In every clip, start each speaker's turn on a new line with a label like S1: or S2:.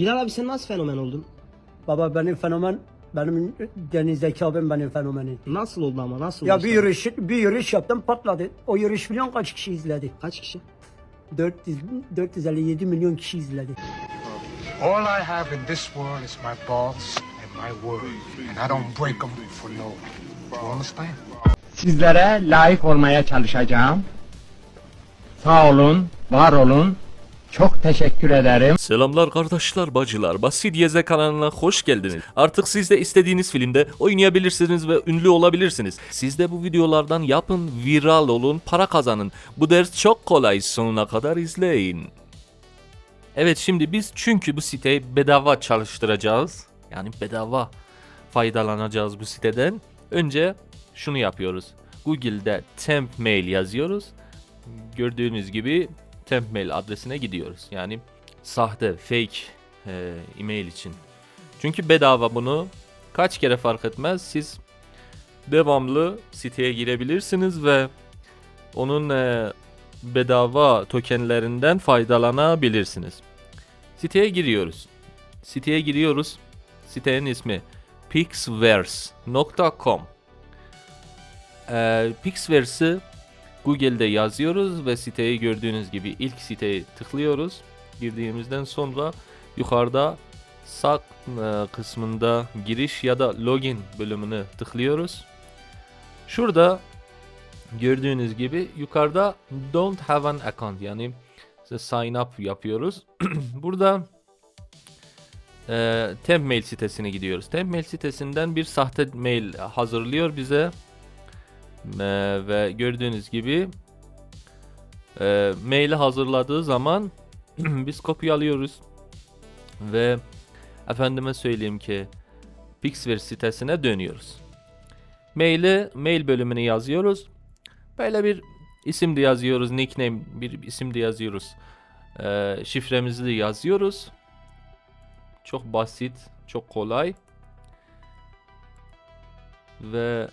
S1: Bilal abi sen nasıl fenomen oldun?
S2: Baba benim fenomen, benim Deniz Zeki abim benim fenomeni.
S1: Nasıl oldu ama nasıl
S2: Ya bir yürüyüş, bir yürüyüş yaptım patladı. O yürüyüş milyon kaç kişi izledi?
S1: Kaç kişi?
S2: 400, 457 milyon kişi izledi.
S3: All I have in this world is my balls and my word, and I don't break them for no one. You understand?
S4: Sizlere layık olmaya çalışacağım. Sağ olun, var olun. Çok teşekkür ederim.
S5: Selamlar kardeşler, bacılar. Basit Yeze kanalına hoş geldiniz. Artık siz de istediğiniz filmde oynayabilirsiniz ve ünlü olabilirsiniz. Siz de bu videolardan yapın, viral olun, para kazanın. Bu ders çok kolay. Sonuna kadar izleyin. Evet şimdi biz çünkü bu siteyi bedava çalıştıracağız. Yani bedava faydalanacağız bu siteden. Önce şunu yapıyoruz. Google'de temp mail yazıyoruz. Gördüğünüz gibi temp mail adresine gidiyoruz. Yani sahte, fake e, e-mail için. Çünkü bedava bunu kaç kere fark etmez. Siz devamlı siteye girebilirsiniz ve onun e, bedava tokenlerinden faydalanabilirsiniz. Siteye giriyoruz. Siteye giriyoruz. Sitenin ismi pixverse.com ee, Pixverse'ı Google'de yazıyoruz ve siteyi gördüğünüz gibi ilk siteye tıklıyoruz. Girdiğimizden sonra yukarıda sağ e, kısmında giriş ya da login bölümünü tıklıyoruz. Şurada gördüğünüz gibi yukarıda don't have an account yani sign up yapıyoruz. Burada e, temp mail sitesine gidiyoruz. Temp mail sitesinden bir sahte mail hazırlıyor bize. E, ve gördüğünüz gibi e, maili hazırladığı zaman biz kopyalıyoruz ve efendime söyleyeyim ki Pixver sitesine dönüyoruz. Maili mail bölümüne yazıyoruz. Böyle bir isim de yazıyoruz, nickname bir isim de yazıyoruz. E, şifremizi de yazıyoruz. Çok basit, çok kolay. Ve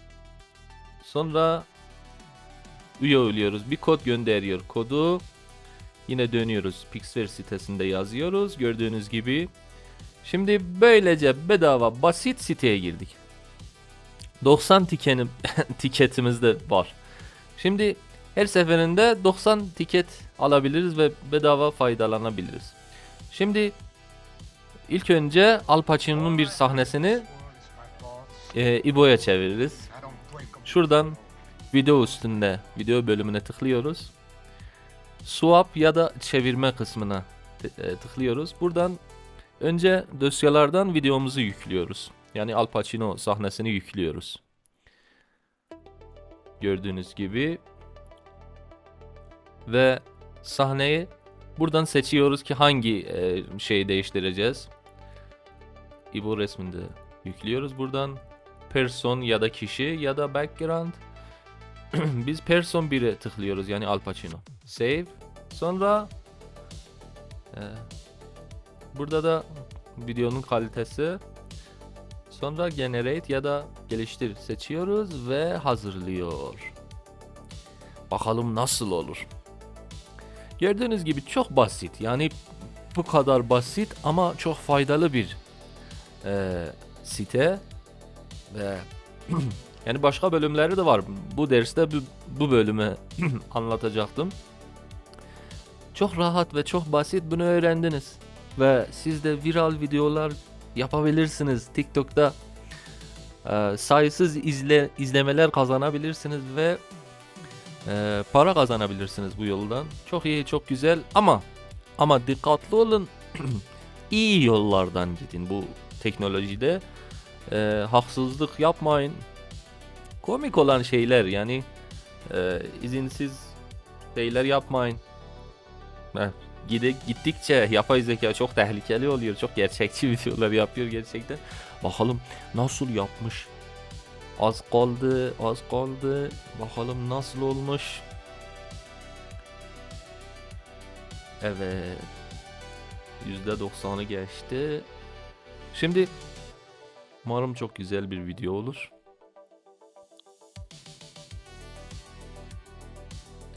S5: Sonra üye oluyoruz. Bir kod gönderiyor. Kodu yine dönüyoruz. Pixver sitesinde yazıyoruz. Gördüğünüz gibi. Şimdi böylece bedava basit siteye girdik. 90 tikenim, tiketimiz de var. Şimdi her seferinde 90 tiket alabiliriz ve bedava faydalanabiliriz. Şimdi ilk önce Al Pacino'nun bir sahnesini e, İbo'ya çeviririz. Şuradan video üstünde video bölümüne tıklıyoruz. Swap ya da çevirme kısmına e, tıklıyoruz. Buradan önce dosyalardan videomuzu yüklüyoruz. Yani Al Pacino sahnesini yüklüyoruz. Gördüğünüz gibi ve sahneyi buradan seçiyoruz ki hangi e, şeyi değiştireceğiz. İbo resminde yüklüyoruz buradan person ya da kişi ya da background. Biz person 1'e tıklıyoruz yani Al Pacino. Save. Sonra e, burada da videonun kalitesi. Sonra generate ya da geliştir seçiyoruz ve hazırlıyor. Bakalım nasıl olur. Gördüğünüz gibi çok basit. Yani bu kadar basit ama çok faydalı bir e, site ve yani başka bölümleri de var. Bu derste bu, bu bölümü anlatacaktım. Çok rahat ve çok basit bunu öğrendiniz. Ve siz de viral videolar yapabilirsiniz. TikTok'ta e, sayısız izle, izlemeler kazanabilirsiniz ve e, para kazanabilirsiniz bu yoldan. Çok iyi, çok güzel ama ama dikkatli olun. iyi yollardan gidin bu teknolojide e, haksızlık yapmayın. Komik olan şeyler yani e, izinsiz şeyler yapmayın. Heh, gide, gittikçe yapay zeka çok tehlikeli oluyor. Çok gerçekçi videolar yapıyor gerçekten. Bakalım nasıl yapmış. Az kaldı, az kaldı. Bakalım nasıl olmuş. Evet. %90'ı geçti. Şimdi Umarım çok güzel bir video olur.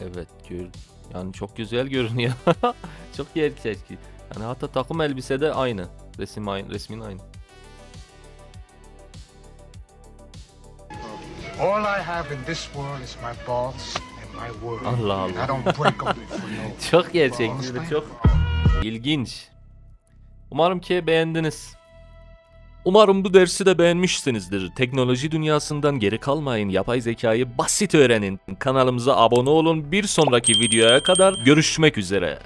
S5: Evet, gör yani çok güzel görünüyor. çok gerçekçi. Yani hatta takım elbise de aynı. Resim aynı, resmin aynı.
S3: All I have in this world is my balls and my word.
S5: Allah Allah.
S3: I don't break them for no
S5: Çok gerçekçi çok ilginç. Umarım ki beğendiniz. Umarım bu dersi de beğenmişsinizdir. Teknoloji dünyasından geri kalmayın. Yapay zekayı basit öğrenin. Kanalımıza abone olun. Bir sonraki videoya kadar görüşmek üzere.